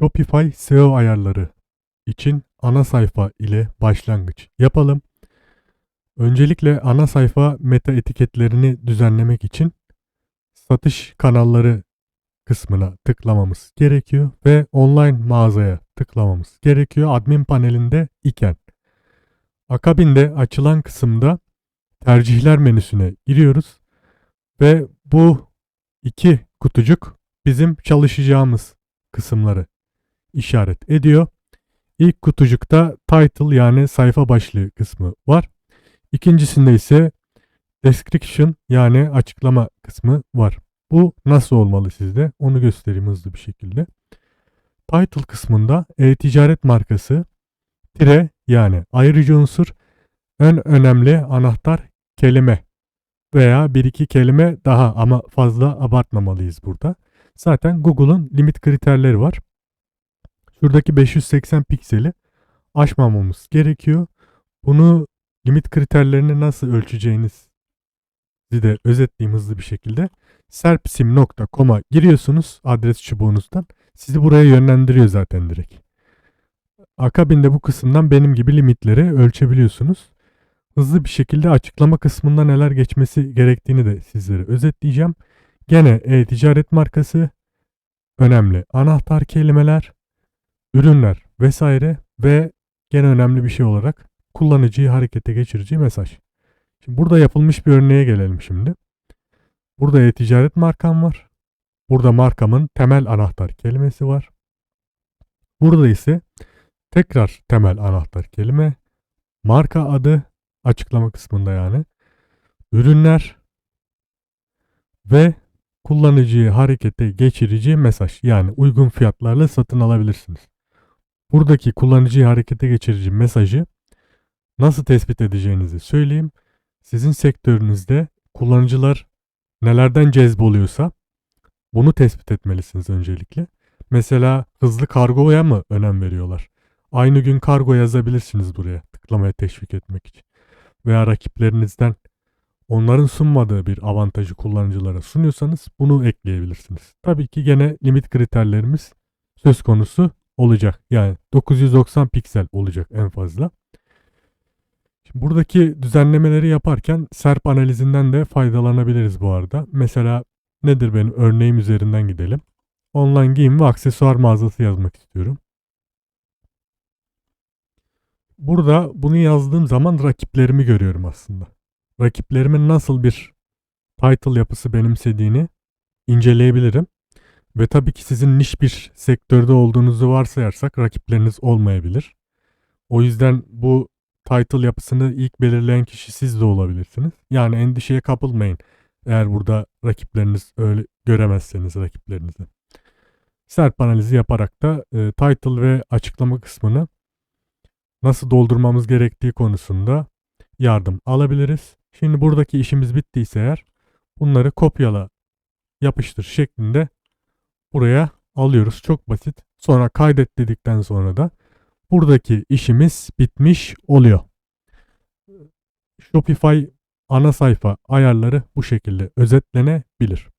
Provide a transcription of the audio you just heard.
Shopify SEO ayarları için ana sayfa ile başlangıç yapalım. Öncelikle ana sayfa meta etiketlerini düzenlemek için satış kanalları kısmına tıklamamız gerekiyor ve online mağazaya tıklamamız gerekiyor admin panelinde iken. Akabinde açılan kısımda tercihler menüsüne giriyoruz ve bu iki kutucuk bizim çalışacağımız kısımları işaret ediyor. İlk kutucukta title yani sayfa başlığı kısmı var. İkincisinde ise description yani açıklama kısmı var. Bu nasıl olmalı sizde? Onu göstereyim hızlı bir şekilde. Title kısmında e-ticaret markası tire yani ayrıcı unsur en önemli anahtar kelime veya bir iki kelime daha ama fazla abartmamalıyız burada. Zaten Google'un limit kriterleri var. Şuradaki 580 pikseli aşmamamız gerekiyor. Bunu limit kriterlerini nasıl ölçeceğiniz de özetleyeyim hızlı bir şekilde. serpsim.com'a giriyorsunuz adres çubuğunuzdan. Sizi buraya yönlendiriyor zaten direkt. Akabinde bu kısımdan benim gibi limitleri ölçebiliyorsunuz. Hızlı bir şekilde açıklama kısmında neler geçmesi gerektiğini de sizlere özetleyeceğim. Gene e-ticaret markası, önemli anahtar kelimeler, ürünler vesaire ve gene önemli bir şey olarak kullanıcıyı harekete geçirici mesaj. Şimdi burada yapılmış bir örneğe gelelim şimdi. Burada e-ticaret markam var. Burada markamın temel anahtar kelimesi var. Burada ise tekrar temel anahtar kelime, marka adı açıklama kısmında yani, ürünler ve kullanıcıyı harekete geçirici mesaj yani uygun fiyatlarla satın alabilirsiniz. Buradaki kullanıcıyı harekete geçirici mesajı nasıl tespit edeceğinizi söyleyeyim. Sizin sektörünüzde kullanıcılar nelerden cezboluyorsa bunu tespit etmelisiniz öncelikle. Mesela hızlı kargoya mı önem veriyorlar? Aynı gün kargo yazabilirsiniz buraya tıklamaya teşvik etmek için. Veya rakiplerinizden onların sunmadığı bir avantajı kullanıcılara sunuyorsanız bunu ekleyebilirsiniz. Tabii ki gene limit kriterlerimiz söz konusu olacak. Yani 990 piksel olacak en fazla. Şimdi buradaki düzenlemeleri yaparken SERP analizinden de faydalanabiliriz bu arada. Mesela nedir benim örneğim üzerinden gidelim. Online giyim ve aksesuar mağazası yazmak istiyorum. Burada bunu yazdığım zaman rakiplerimi görüyorum aslında. Rakiplerimin nasıl bir title yapısı benimsediğini inceleyebilirim. Ve tabii ki sizin niş bir sektörde olduğunuzu varsayarsak rakipleriniz olmayabilir. O yüzden bu title yapısını ilk belirleyen kişi siz de olabilirsiniz. Yani endişeye kapılmayın. Eğer burada rakipleriniz öyle göremezseniz rakiplerinizi. SERP analizi yaparak da e, title ve açıklama kısmını nasıl doldurmamız gerektiği konusunda yardım alabiliriz. Şimdi buradaki işimiz bittiyse eğer bunları kopyala yapıştır şeklinde buraya alıyoruz. Çok basit. Sonra kaydet dedikten sonra da buradaki işimiz bitmiş oluyor. Shopify ana sayfa ayarları bu şekilde özetlenebilir.